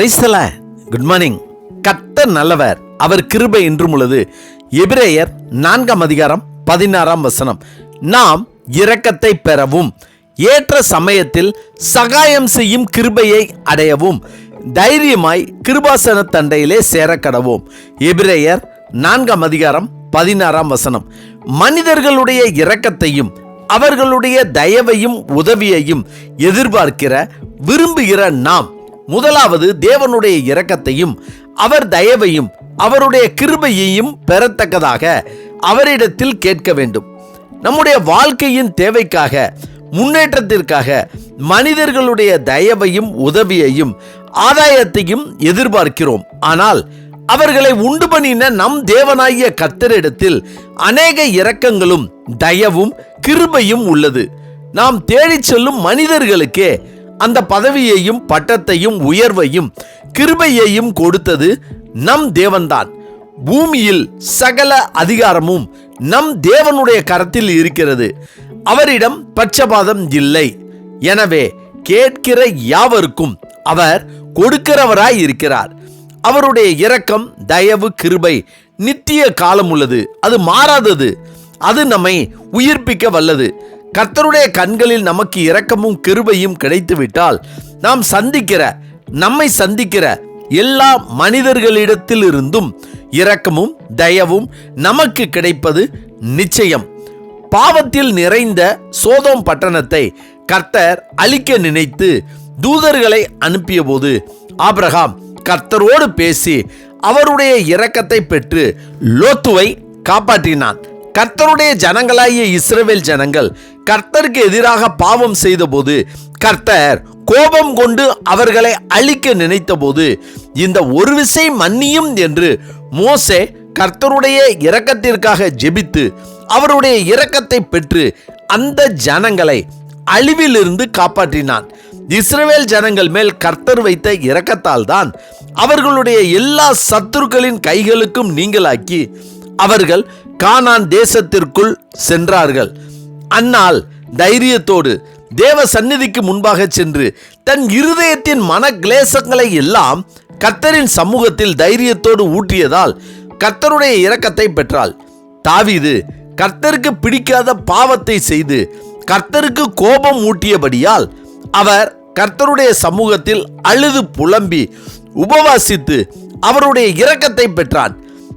கிரைஸ்தல good morning கத்த நல்லவர். அவர் கிருபை என்றும் உள்ளது. எபிரேயர் நான்காம் அதிகாரம் பதினாறாம் வசனம். நாம் இரக்கத்தை பெறவும் ஏற்ற சமயத்தில் சகாயம் செய்யும் கிருபையை அடையவும் தைரியமாய் கிருபாசன தண்டையிலே சேரக்கடவோம். எபிரேயர் நான்காம் அதிகாரம் பதினாறாம் வசனம். மனிதர்களுடைய இரக்கத்தையும் அவர்களுடைய தயவையும் உதவியையும் எதிர்பார்க்கிற விரும்புகிற நாம் முதலாவது தேவனுடைய இரக்கத்தையும் அவர் தயவையும் அவருடைய கிருபையையும் பெறத்தக்கதாக அவரிடத்தில் கேட்க வேண்டும். நம்முடைய வாழ்க்கையின் தேவைக்காக முன்னேற்றத்திற்காக மனிதர்களுடைய தயவையும் உதவியையும் ஆதாயத்தையும் எதிர்பார்க்கிறோம். ஆனால் அவர்களை உண்டு பண்ணின நம் தேவனாகிய கர்த்தரிடத்தில் அநேக இரக்கங்களும் தயவும் கிருபையும் உள்ளது. நாம் தேடிச் செல்லும் மனிதர்களுக்கே அந்த பதவியையும் பட்டத்தையும் உயர்வையும் கிருபையையும் கொடுத்தது நம் தேவன்தான். பூமியில் சகல அதிகாரமும் நம் தேவனுடைய கரத்தில் இருக்கிறது. அவரிடம் பட்சபாதம் இல்லை. எனவே கேட்கிற யாவருக்கும் அவர் கொடுக்கிறவராய் இருக்கிறார். அவருடைய இரக்கம் தயவு கிருபை நித்திய காலம் உள்ளது. அது மாறாதது. அது நம்மை உயிர்ப்பிக்க வல்லது. கர்த்தருடைய கண்களில் நமக்கு இரக்கமும் கிருபையும் கிடைத்துவிட்டால் நாம் சந்திக்கிற நம்மை சந்திக்கிற எல்லா மனிதர்களிடத்திலிருந்தும் இரக்கமும் தயவும் நமக்கு கிடைப்பது நிச்சயம். பாவத்தில் நிறைந்த சோதோம் பட்டணத்தை கர்த்தர் அழிக்க நினைத்து தூதர்களை அனுப்பியபோது ஆப்ரஹாம் கர்த்தரோடு பேசி அவருடைய இரக்கத்தை பெற்று லோத்துவை காப்பாற்றினான். கர்த்தருடைய ஜனங்களாகிய இஸ்ரவேல் ஜனங்கள் கர்த்தருக்கு எதிராக பாவம் செய்தபோது கர்த்தர் கோபம் கொண்டு அவர்களை அழிக்க நினைத்தபோது இந்த ஒரு விசை மன்னியும் என்று மோசே கர்த்தருடைய இரக்கத்திற்காக ஜெபித்து அவருடைய இரக்கத்தை பெற்று அந்த ஜனங்களை அழிவிலிருந்து காப்பாற்றினான். இஸ்ரவேல் ஜனங்கள் மேல் கர்த்தர் வைத்த இரக்கத்தால் தான் அவர்களுடைய எல்லா சத்துருக்களின் கைகளுக்கும் நீங்களாக்கி அவர்கள் கானான் தேசத்திற்குள் சென்றார்கள். அன்னால் தைரியத்தோடு தேவ சந்நிதிக்கு முன்பாக சென்று தன் இருதயத்தின் மன கிளேசங்களை எல்லாம் கர்த்தரின் சமூகத்தில் தைரியத்தோடு ஊற்றியதால் கர்த்தருடைய இரக்கத்தை பெற்றாள். தாவிது கர்த்தருக்கு பிடிக்காத பாவத்தை செய்து கர்த்தருக்கு கோபம் ஊட்டியபடியால் அவர் கர்த்தருடைய சமூகத்தில் அழுது புலம்பி உபவாசித்து அவருடைய இரக்கத்தை பெற்றான்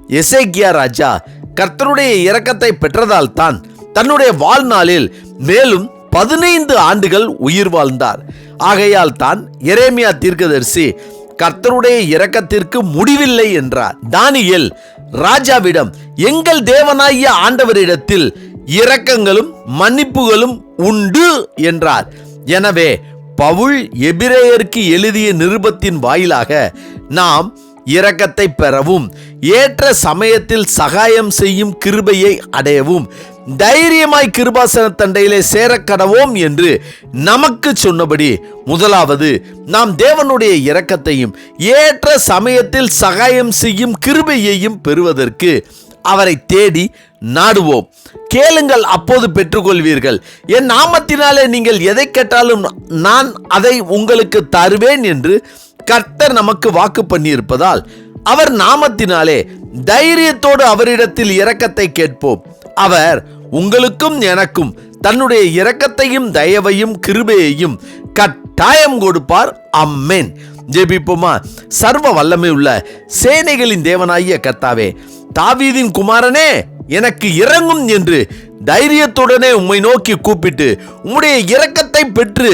எசேக்கியா ராஜா கர்த்தருடைய இரக்கத்தை பெற்றதால் தான் தன்னுடைய வாழ்நாளில் மேலும் பதினைந்து ஆண்டுகள் உயிர் வாழ்ந்தார். ஆகையால் தான் எரேமியா தீர்க்கதரிசி கர்த்தருடைய இரக்கத்திற்கு முடிவில்லை என்றார். தானியல் ராஜாவிடம் எங்கள் தேவனாகிய ஆண்டவரிடத்தில் இரக்கங்களும் மன்னிப்புகளும் உண்டு என்றார். எனவே பவுல் எபிரேயருக்கு எழுதிய நிருபத்தின் வாயிலாக நாம் இரக்கத்தை பெறவும் ஏற்ற சமயத்தில் சகாயம் செய்யும் கிருபையை அடையவும் தைரியமாய் கிருபாசன தண்டையிலே சேரக்கடவோம் என்று நமக்கு சொன்னபடி முதலாவது நாம் தேவனுடைய இரக்கத்தையும் ஏற்ற சமயத்தில் சகாயம் செய்யும் கிருபையையும் பெறுவதற்கு அவரை தேடி நாடுவோம். கேளுங்கள் அப்போது பெற்றுக்கொள்வீர்கள். என் நாமத்தினாலே நீங்கள் எதை கேட்டாலும் நான் அதை உங்களுக்கு தருவேன் என்று கர்த்தர் நமக்கு வாக்கு பண்ணியிருப்பதால் அவர் நாமத்தினாலே தைரியத்தோடு அவரிடத்தில் இரக்கத்தை கேட்போம். அவர் உங்களுக்கும் எனக்கும் தன்னுடைய இரக்கத்தையும் தயவையும் கிருபையையும் கட்டாயம் கொடுப்பார். அம்மேன் ஜெபிப்போமா? சர்வ வல்லமை உள்ள சேனைகளின் தேவனாகிய கர்த்தாவே தாவீதின் குமாரனே எனக்கு இறங்கும் என்று தைரியத்துடனே உம்மை நோக்கி கூப்பிட்டு உம்முடைய இரக்கத்தை பெற்று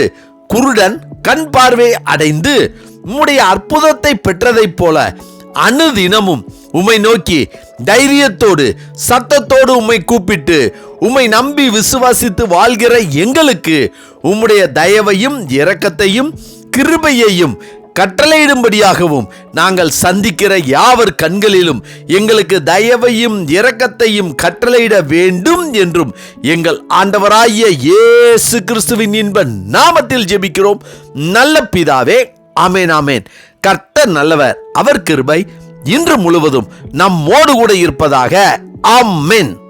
குருடன் கண் பார்வை அடைந்து உம்முடைய அற்புதத்தை பெற்றதைப் போல அணுதினமும் உம்மை நோக்கி தைரியத்தோடு சத்தத்தோடு உம்மை கூப்பிட்டு உம்மை நம்பி விசுவாசித்து வாழ்கிற எங்களுக்கு உம்முடைய தயவையும் இரக்கத்தையும் கிருபையையும் கட்டளையிடும்படியாகவும் நாங்கள் சந்திக்கிற யாவர் கண்களிலும் எங்களுக்கு தயவையும் இரக்கத்தையும் கட்டளையிட வேண்டும் என்றும் எங்கள் ஆண்டவராகிய இயேசு கிறிஸ்துவின் இன்ப நாமத்தில் ஜெபிக்கிறோம். நல்ல பிதாவே ஆமேன் ஆமேன். கர்த்தர் நல்லவர் அவர் கிருபை இன்று முழுவதும் நம்மோடு கூட இருப்பதாக ஆமென்.